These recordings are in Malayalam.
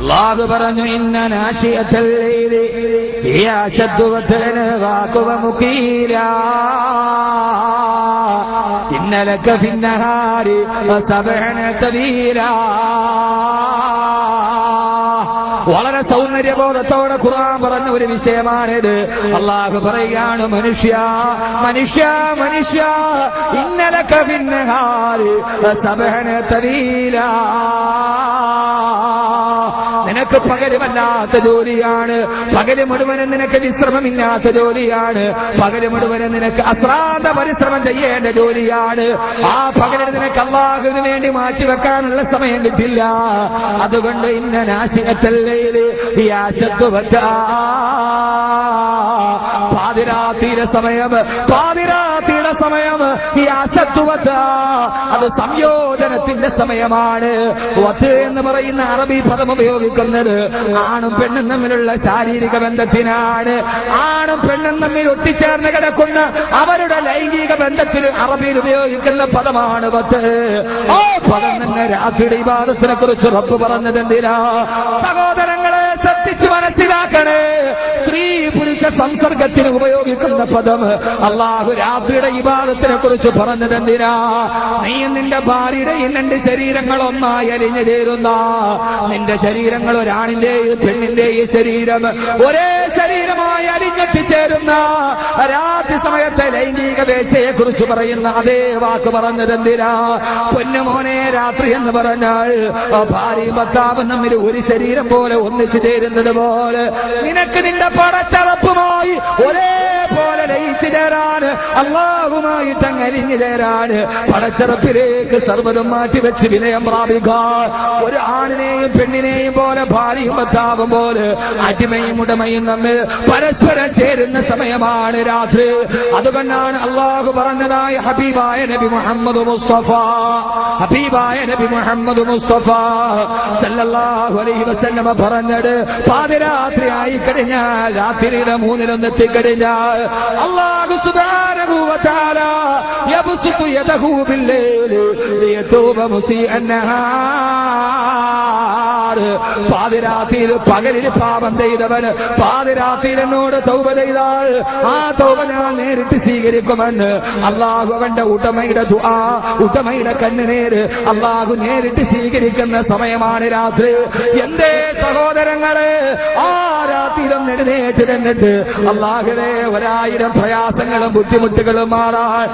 അള്ളാഹു പറഞ്ഞു ഇന്ന നാശിയത്തല്ലേ വാക്കുവ മുഖീല. ഇന്നലക്ക ഭിന്നഹാരി വളരെ സൗന്ദര്യബോധത്തോടെ ഖുർആൻ പറഞ്ഞ ഒരു വിഷയമാണിത്. അള്ളാഹു പറയുകയാണ് മനുഷ്യ മനുഷ്യ മനുഷ്യ ഇന്നലക്ക ഭിന്നഹാരി സബഹന നിനക്ക് പകലുമല്ലാത്ത ജോലിയാണ്. പകൽ മുഴുവനും നിനക്ക് വിശ്രമമില്ലാത്ത ജോലിയാണ്. പകൽ മുഴുവനും നിനക്ക് അശ്രാന്ത പരിശ്രമം ചെയ്യേണ്ട ജോലിയാണ്. ആ പകലിന് നിനക്ക് അള്ളാഹുവിന് വേണ്ടി മാറ്റിവെക്കാനുള്ള സമയം കിട്ടില്ല. അതുകൊണ്ട് ഇന്ന നാശികത്തല്ലേ ഈ ആശത്വ പാതിരാത്തിയുടെ സമയം പാതിരാത്തിയുടെ സമയം. ഈ അസത്വത്ത അത് സംയോജനത്തിന്റെ സമയമാണ്. വത്ത് എന്ന് പറയുന്ന അറബി പദം ഉപയോഗിക്കുന്നത് ആണും പെണ്ണും തമ്മിലുള്ള ശാരീരിക ബന്ധത്തിനാണ്. ആണും പെണ്ണും തമ്മിൽ ഒട്ടിച്ചേർന്ന് കിടക്കുന്ന അവരുടെ ലൈംഗിക ബന്ധത്തിൽ അറബിയിൽ ഉപയോഗിക്കുന്ന പദമാണ് വത്ത് ആ പദം തന്നെ രാത്രിയുടെ വിവാദത്തിനെ കുറിച്ച് റബ്ബ് പറഞ്ഞത് എന്തിനാ? സഹോദരങ്ങളെ ശ്രദ്ധിച്ച് മനസ്സിലാക്കണേ. സ്ത്രീ പുരുഷ സംസർഗത്തിന് ഉപയോഗിക്കുന്ന പദം. അള്ളാഹു രാത്രിയുടെ വിവാദത്തിനെ കുറിച്ച് പറഞ്ഞത് എന്തിനാ? നീ നിന്റെ ഭാര്യയുടെയും രണ്ട് ശരീരങ്ങൾ ഒന്നായി അലിഞ്ഞു ചേരുന്ന നിന്റെ ശരീരങ്ങൾ ഒരാണിന്റെയും പെണ്ണിന്റെയും ശരീരം ഒരേ ശരീരമായി അലിഞ്ഞെത്തിച്ചേരുന്ന രാത്രി സമയത്തെ ലൈംഗിക വേച്ചയെ കുറിച്ച് പറയുന്ന അതേ വാക്ക് പറഞ്ഞത് എന്തിനാ? പൊന്നുമോനെ രാത്രി എന്ന് പറഞ്ഞാൽ ഭാര്യയും ഭർത്താവും തമ്മിൽ ഒരു ശരീരം പോലെ ഒന്നിച്ചു ചേരുന്നത് പോലെ. നിനക്ക് നിന്റെ പടച്ചറപ്പുമായി ചേരാൻ അള്ളാഹുമായിട്ട് അങ്ങരിഞ്ഞു ചേരാൻ മാറ്റി സർവതും മാറ്റിവെച്ച് വിനയം പ്രാപിക്കാൻ ഒരു ആണിനെയും പെണ്ണിനെയും പോലെ ഭാര്യയും ഭർത്താവും പോലെ അടിമയും ഉടമയും തമ്മിൽ പരസ്പരം ചേരുന്ന സമയമാണ് രാത്രി. അതുകൊണ്ടാണ് അള്ളാഹു പറഞ്ഞതായ ഹബീബായ നബി മുഹമ്മദ് മുസ്തഫ. ഹബീബായ നബി മുഹമ്മദ് മുസ്തഫ സല്ലല്ലാഹു അലൈഹി വസല്ലമ പറഞ്ഞത് പാതിരാത്രി ആയി കഴിഞ്ഞാൽ രാത്രിയുടെ മൂന്നിലൊന്നെത്തിക്കഴിഞ്ഞാൽ അള്ളാഹു സുബ്ഹാനഹു تعالى തആല يده بالليل ليتوب مسيء النهار പാതിരാത്രിയിൽ പകലിൽ പാപം ചെയ്തവൻ പാതിരാത്രിയിൽ എന്നോട് തൗബ ചെയ്താൽ ആ തൗബ ഞാൻ നേരിട്ട് സ്വീകരിക്കുമെന്ന് അള്ളാഹു അവന്റെ ഉടമയുടെ ഉടമയുടെ കണ്ണുനേര് അള്ളാഹു നേരിട്ട് സ്വീകരിക്കുന്ന സമയമാണ് രാത്രി. എന്തേ സഹോദരങ്ങളെ ആ രാത്രിയിലും എഴുന്നേറ്റ് നിന്നിട്ട് അള്ളാഹുടെ ഒരായിരം പ്രയാസങ്ങളും ബുദ്ധിമുട്ടുകളും മാറാൻ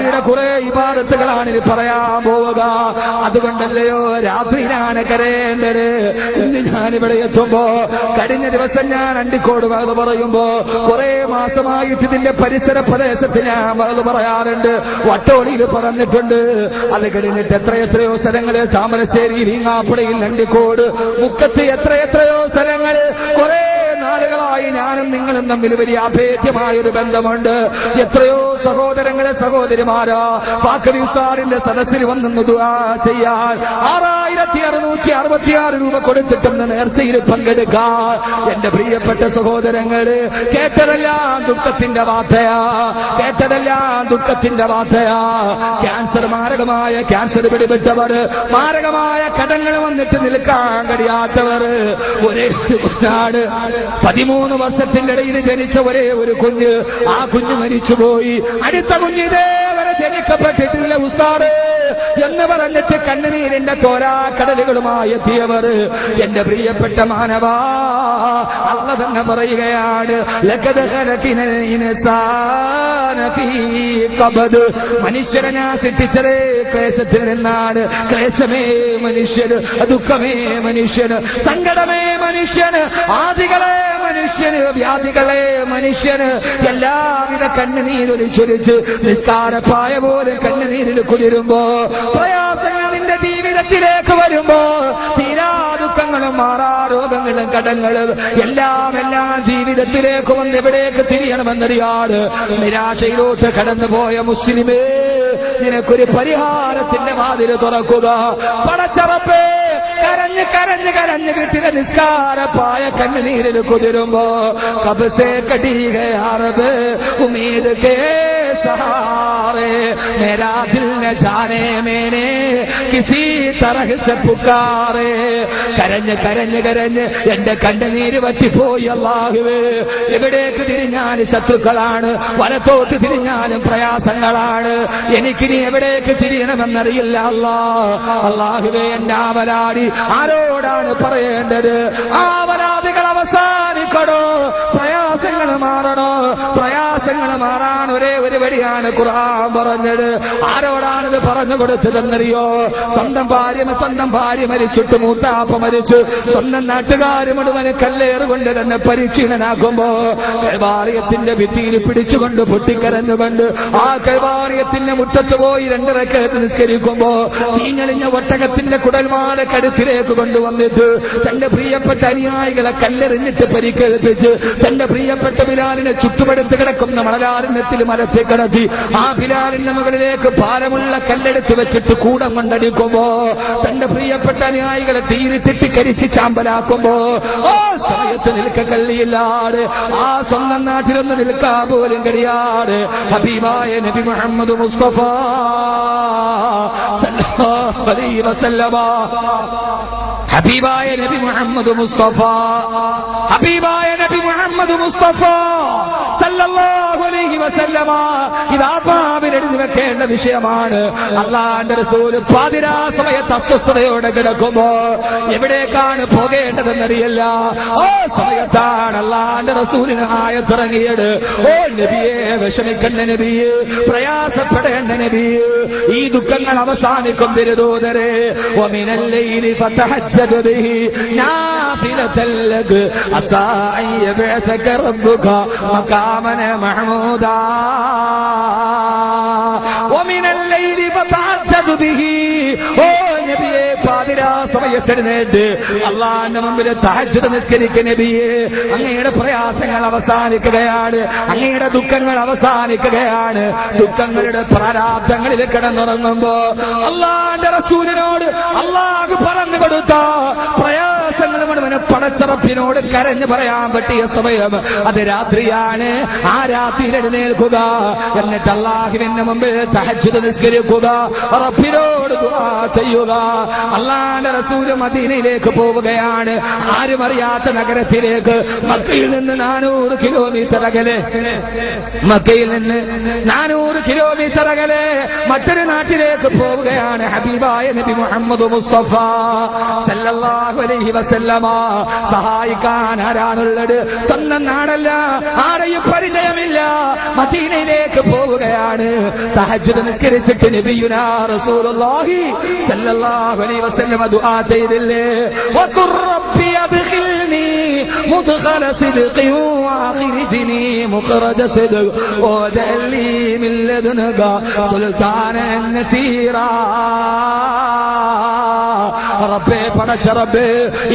രാത്രിയുടെ കുറെ ഇബാദത്തുകളാണ് ഇനി പറയാൻ പോവുക. അതുകൊണ്ടല്ലയോ രാത്രിയിലാണ് കരേണ്ടത് ഇന്ന് ഞാനിവിടെ എത്തുമ്പോ കഴിഞ്ഞ ദിവസം ഞാൻ അണ്ടിക്കോട് വകത് പറയുമ്പോ കുറെ മാസമായിട്ട് ഇതിന്റെ പരിസര പ്രദേശത്ത് ഞാൻ വകത് പറയാറുണ്ട്. വട്ടോളിയിൽ പറഞ്ഞിട്ടുണ്ട്. അത് കഴിഞ്ഞിട്ട് എത്രയെത്രയോ സ്ഥലങ്ങൾ താമരശ്ശേരിയിൽ ഈങ്ങാപ്പുഴയിൽ അണ്ടിക്കോട് മുക്കത്ത് എത്രയെത്രയോ സ്ഥലങ്ങൾ കുറെ നാളുകളായി നിങ്ങളും തമ്മിൽ വലിയ അഭേദ്യമായ ഒരു ബന്ധമുണ്ട്. എത്രയോ സഹോദരങ്ങളെ സഹോദരിമാരോ പാക്കവിസ്താറിന്റെ സദസ്സിൽ വന്നു ചെയ്യാൻ ആറായിരത്തി അറുന്നൂറ്റി അറുപത്തിയാറ് രൂപ കൊടുത്തിട്ടെന്ന് നേർച്ചയിൽ പങ്കെടുക്കാൻ എന്റെ പ്രിയപ്പെട്ട സഹോദരങ്ങൾ കേട്ടതെല്ലാം ദുഃഖത്തിന്റെ വാർത്തയാ കേട്ടതെല്ലാം ദുഃഖത്തിന്റെ വാർത്തയാ. ക്യാൻസർ മാരകമായ ക്യാൻസർ പിടിപെട്ടവർ മാരകമായ കടങ്ങൾ വന്നിട്ട് നിൽക്കാൻ കഴിയാത്തവർ. ഒരേ പതിമൂന്ന് വർഷത്തിന്റെ ഇടയിൽ ജനിച്ച ഒരേ ഒരു കുഞ്ഞ് ആ കുഞ്ഞ് മരിച്ചുപോയി. അടുത്ത കുഞ്ഞിതേ വരെ ജനിക്കപ്പെട്ടിട്ടില്ല ഉസ്താറ് എന്ന് പറഞ്ഞിട്ട് കണ്ണുനീരിന്റെ തോരാക്കടലുകളുമായി എത്തിയവർ എന്റെ പ്രിയപ്പെട്ട മാനവാ അള്ള തന്നെ പറയുകയാണ് മനുഷ്യരെ ഞാൻ സിദ്ധിച്ചതേ ക്ലേശത്തിൽ നിന്നാണ്. ക്ലേശമേ മനുഷ്യന് ദുഃഖമേ മനുഷ്യന് സങ്കടമേ മനുഷ്യന് ആദികളെ മനുഷ്യന് വ്യാധികളെ മനുഷ്യന് എല്ലാവിധ കണ്ണുനീരൊലിച്ചൊലിച്ച് നിസ്താരപ്പായ പോലെ കണ്ണുനീരിൽ കുതിരുമ്പോ പ്രയാസങ്ങൾ നിന്റെ ജീവിതത്തിലേക്ക് വരുമ്പോ തീരാ ദുഃഖങ്ങളും മാറാ രോഗങ്ങളും കടങ്ങളും എല്ലാം എല്ലാം ജീവിതത്തിലേക്ക് വന്ന് എവിടേക്ക് തിരിയണമെന്നറിയാട് നിരാശയിലോട്ട് കടന്നുപോയ മുസ്ലിമേ നിനക്കൊരു പരിഹാരത്തിന്റെ മാതിരി തുറക്കുക. പടച്ചറപ്പേ കരഞ്ഞ് കരഞ്ഞ് കരഞ്ഞ് വീട്ടിലെ നിസ്കാരപ്പായ കണ്ണുനീരിൽ കുതിരുമ്പോ കബസേ കടീകയാറത് ഉമീദ് കേ सहारे मेरा दिल न जाने मैंने किसी तरह से पुकारे കരഞ്ഞ് കരഞ്ഞ് കരഞ്ഞ് എന്റെ കണ്ണുനീര് പറ്റിപ്പോയി അള്ളാഹുവേ എവിടേക്ക് തിരിഞ്ഞാലും ശത്രുക്കളാണ് വലത്തോട്ട് തിരിഞ്ഞാലും പ്രയാസങ്ങളാണ് എനിക്കിനി എവിടേക്ക് തിരിയണമെന്നറിയില്ല അല്ലാ അള്ളാഹുവേ എന്റെ ആവലാടി ആരോടാണ് പറയേണ്ടത് ആവലാദികൾ അവസാനിക്കണോ മാറാൻ ഒരേ ഒരു വഴിയാണ് ഖുർആൻ പറഞ്ഞത്. ആരോടാണിത് പറഞ്ഞു കൊടുത്തതെന്നറിയോ? സ്വന്തം ഭാര്യ സ്വന്തം ഭാര്യ മരിച്ചിട്ട് മൂത്താപ്പ മരിച്ചു. സ്വന്തം നാട്ടുകാർ മുഴുവൻ കല്ലേറുകൊണ്ട് തന്നെ പരിക്ഷീണനാക്കുമ്പോ കൈവാറിയത്തിന്റെ ഭിത്തിയിൽ പിടിച്ചുകൊണ്ട് പൊട്ടിക്കരഞ്ഞുകൊണ്ട് ആ കൈവാറിയത്തിന്റെ മുറ്റത്ത് പോയി രണ്ടരക്ക് നിസ്കരിക്കുമ്പോ തീഞ്ഞളിഞ്ഞ ഒട്ടകത്തിന്റെ കുടൽമാല കടുത്തിലേക്ക് കൊണ്ടുവന്നിട്ട് തന്റെ പ്രിയപ്പെട്ട അനുയായികളെ കല്ലെറിഞ്ഞിട്ട് പരിക്കേൽപ്പിച്ച് തന്റെ പ്രിയപ്പെട്ട വിരാലിനെ ചുറ്റുപടുത്ത് കിടക്കുന്ന മണലാരണ്യത്തിൽ മലത്തെ കിടത്തി. ആ ബിലാലിന്റെ മകളിലേക്ക് ഭാരമുള്ള കല്ലെടുത്ത് വെച്ചിട്ട് കൂടം കൊണ്ടടിക്കുമ്പോ തന്റെ പ്രിയപ്പെട്ട അനുയായികളെ തീരി തിട്ടിക്കരിച്ച് ചാമ്പലാക്കുമ്പോ ആ സമയത്ത് നിൽക്ക കള്ളിയില്ലാട്. ആ സ്വന്തം നാട്ടിലൊന്ന് നിൽക്കാൻ പോലും കഴിയാട് ഹബീബായ നബി മുഹമ്മദ് മുസ്തഫ ഹബീബായ നബി മുഹമ്മദ് മുസ്തഫ. ഹബീബായ നബി മുഹമ്മദ് മുസ്തഫ സല്ലല്ലാഹു അലൈഹി അലൈഹി വസല്ലമ ഇത് ആത്മാവിൽ എഴുതി വെക്കേണ്ട വിഷയമാണ്. അള്ളാന്റെ റസൂൽ പാതിരാ സമയത്ത് അസ്വസ്ഥതയോടെ കിടക്കുമ്പോ എവിടേക്കാണ് പോകേണ്ടതെന്നറിയില്ല. ഓ സമയത്താണ് അള്ളാന്റെ റസൂലിന് ആയത്തിറങ്ങിയത്. ഓ നബിയെ വിഷമിക്കേണ്ട നബിയെ പ്രയാസപ്പെടേണ്ട നബിയെ ഈ ദുഃഖങ്ങൾ അവസാനിക്കും തിരുതൂതരെ ഒമിനല്ലയിലി ഫതഹജ്ജത് നാഫിലതല്ലക് അതാ മഖാമന محمودا ومن الليل فتهجد به ഓ നബിയെ പാതിരാ സമയത്തെഴുന്നേറ്റ് അള്ളാന്റെ മുമ്പിൽ തഹജ്ജുദ് നിസ്കരിക്ക നബിയെ അങ്ങയുടെ പ്രയാസങ്ങൾ അവസാനിക്കുകയാണ് അങ്ങയുടെ ദുഃഖങ്ങൾ അവസാനിക്കുകയാണ് ദുഃഖങ്ങളുടെ പ്രാരാബ്ദങ്ങളിൽ കിടന്നുറങ്ങുമ്പോ അള്ളാന്റെ റസൂലിനോട് അള്ളാഹ് പറഞ്ഞു കൊടുത്ത പ്രയാസങ്ങൾ മുഴുവൻ പടച്ചറപ്പിനോട് കരഞ്ഞു പറയാൻ പറ്റിയ സമയം അത് രാത്രിയാണ്. ആ രാത്രിയിൽ എഴുന്നേൽക്കുക. എന്നിട്ട് അള്ളാഹുവിന്റെ മുമ്പിൽ തഹജ്ജുദ് നിസ്കരിക്കുക. റബ്ബിനോട് ചെയ്യുക. അള്ളാന്റെ റസൂൽ മദീനയിലേക്ക് പോവുകയാണ്. ആരും അറിയാത്ത നഗരത്തിലേക്ക്. മക്കയിൽ നിന്ന് നാനൂറ് കിലോമീറ്റർ അകലെ. മക്കയിൽ നിന്ന് നാനൂറ് കിലോമീറ്റർ അകലെ മറ്റൊരു നാട്ടിലേക്ക് പോവുകയാണ് ഹബീബായ നബി മുഹമ്മദ് മുസ്തഫ സല്ലല്ലാഹു അലൈഹി വസല്ലമ സഹായിക്കാൻ ആരാണുള്ളത് സ്വന്തം നാടല്ല. ആരെയും പരിചയമില്ല. മദീനയിലേക്ക് പോവുകയാണ്. സഹജ് നിസ്കരിച്ചിട്ട് നബിയുനാ റസൂലുള്ളാഹി ദുആ ചെയ്തില്ലേ? റബ്ബേ പണച്ച റബ്ബേ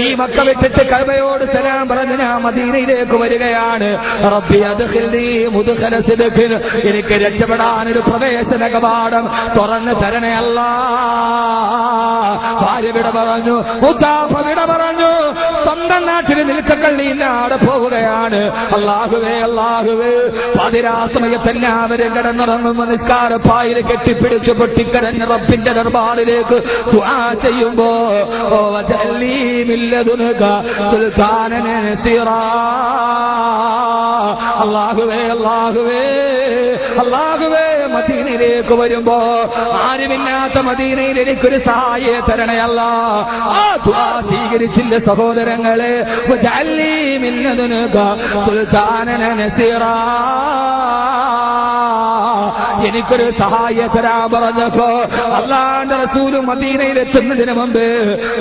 ഈ മക്ക വിട്ടിട്ട് കൽബയോട് സലാം പറഞ്ഞ് ഞാൻ മദീനയിലേക്ക് വരികയാണ്. റബ്ബി എനിക്ക് രക്ഷപ്പെടാൻ ഒരു പ്രവേശന കവാടം തുറന്ന് തരണേ അല്ലാ. ഭാര്യ വിട പറഞ്ഞു മുത്താപ്പ വിട പറഞ്ഞു സ്വന്തം നാട്ടിൽ നിൽക്കക്കള്ളിയില്ലാതെ പോവുകയാണ്. അള്ളാഹുവേ അള്ളാഹുവേ പതിരാ സമയത്ത് എല്ലാവരും കിടന്നിറങ്ങും നിസ്കാര പായിൽ കെട്ടിപ്പിടിച്ച് പൊട്ടിക്കരഞ്ഞ റബ്ബിന്റെ ദർബാറിലേക്ക് ദുആ അള്ളാഹുവേ അള്ളാഹുവേ അള്ളാഹുവേ മദീനയിലേക്ക് വരുമ്പോ ആരുമില്ലാത്ത മദീനയിൽ എനിക്കൊരു സഹായ തരണയല്ല ആ സ്വീകരിച്ചില്ല സഹോദരങ്ങളെ. സുൽത്താനന നസീറാ എനിക്കൊരു സഹായ തരാ പറഞ്ഞപ്പോ അള്ളാന്റെ റസൂൽ മദീനയിൽ എത്തുന്നതിന് മുമ്പ്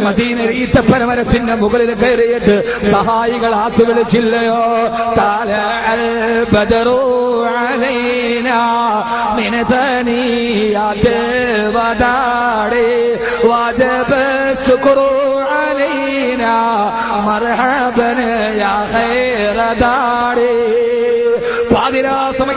മദീന ഈത്തപ്പനമരത്തിന്റെ മുകളിൽ കയറിയിട്ട് സഹായികൾ ആത്തു വിളിച്ചില്ലയോ? താല യാ ഖൈറ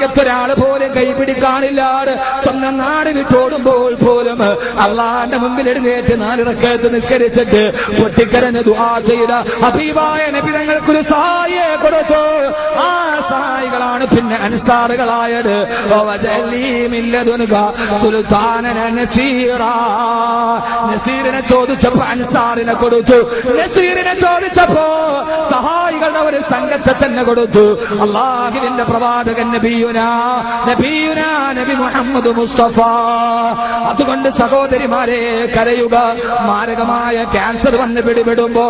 ലോകത്തൊരാൾ പോലും കൈപിടിക്കാനില്ലാട് സ്വന്തം നാട് വിട്ടോടുമ്പോൾ പോലും അള്ളാന്റെ മുമ്പിൽ എഴുന്നേറ്റ് നാലിറക്കത്ത് നിസ്കരിച്ചിട്ട് പൊട്ടിക്കരഞ്ഞ് ദുആ ചെയ്ത അഭിവായ നബിതങ്ങൾക്കൊരു സഹായെ കൊടുത്തു ആ സഹായികളാണ് പിന്നെ അനുസാറുകളായത് നസീറിനെ ചോദിച്ചപ്പോ അൻസാറിനെ കൊടുത്തു. നസീറിനെ ചോദിച്ചപ്പോ സഹായികളുടെ ഒരു സംഘത്തെ തന്നെ കൊടുത്തു. അള്ളാഹുവിന്റെ പ്രവാചകൻ നബിയുന നബി മുഹമ്മദ് മുസ്തഫ. അതുകൊണ്ട് സഹോദരിമാരെ കരയുക. മാരകമായ ക്യാൻസർ വന്ന് പിടിപെടുമ്പോ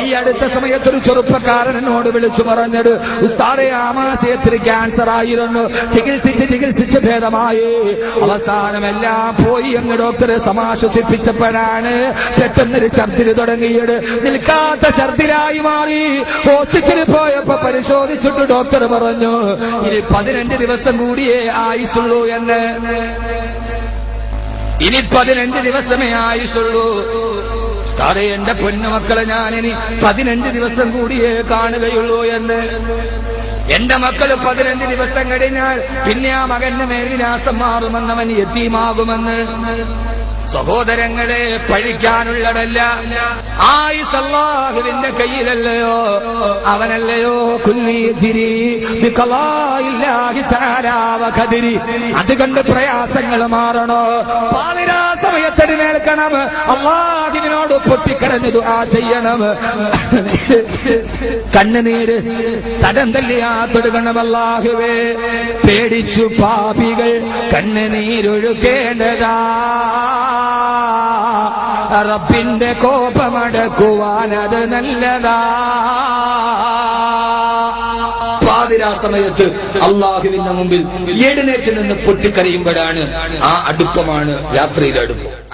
ഈ അടുത്ത സമയത്ത് ഒരു ചെറുപ്പക്കാരൻ എന്നോട് വിളിച്ചു പറഞ്ഞത് ഉസ്താറെ ആമാശയത്തിൽ ക്യാൻസർ ആയിരുന്നു. ചികിത്സിച്ച് ചികിത്സിച്ച് ഭേദമായി. അവസാനം എല്ലാം പോയി എന്ന് ഡോക്ടറെ സമാശ്വസിപ്പിച്ചപ്പോഴാണ് പെട്ടെന്നൊരു ഛർദിൽ തുടങ്ങിയത്. നിൽക്കാത്ത ഛർദിലായി മാറി. ഹോസ്പിറ്റലിൽ പോയപ്പോ പരിശോധിച്ചിട്ട് ഡോക്ടർ പറഞ്ഞു ഇനി പതിനഞ്ച് ദിവസം കൂടിയേ ആയുസുള്ളൂ എന്ന്. ഇനി പതിനഞ്ച് ദിവസമേ ആയുസുള്ളൂ. സാറേ എന്റെ പൊന്നുമക്കളെ ഞാനിനി പതിനഞ്ച് ദിവസം കൂടിയേ കാണുകയുള്ളൂ എന്ന്. എന്റെ മക്കൾ പതിനഞ്ച് ദിവസം കഴിഞ്ഞാൽ പിന്നെ ആ മകന്റെ മേൽവിലാസം മാറുമെന്നവൻ എത്തിയുമാകുമെന്ന് സഹോദരങ്ങളെ പഴിക്കാനുള്ളതല്ല. ആയിസല്ലാഹുവിന്റെ കയ്യിലല്ലയോ? അവനല്ലയോ? കുല്ലീതിരി അത് കണ്ട് പ്രയാസങ്ങൾ മാറണോ? പാതിരാ സമയത്തിന് നേൽക്കണം അള്ളാഹിനോട് പൊട്ടിക്കരഞ്ഞു ദുആ ചെയ്യണം. കണ്ണുനീര് തടം തല്ലിയാത്തൊടുക്കണം അല്ലാഹുവേ പേടിച്ചു പാപികൾ കണ്ണുനീരൊഴുക്കേണ്ടതാ. റബ്ബിന്റെ കോപമടക്കുവാനത് നല്ലതാ. പാതിരാസമയത്ത് അള്ളാഹുവിന്റെ മുമ്പിൽ എഴുന്നേറ്റ് നിന്ന് പൊട്ടിക്കരയുമ്പോഴാണ് ആ അടുപ്പമാണ് രാത്രിയിലെ അടുപ്പം.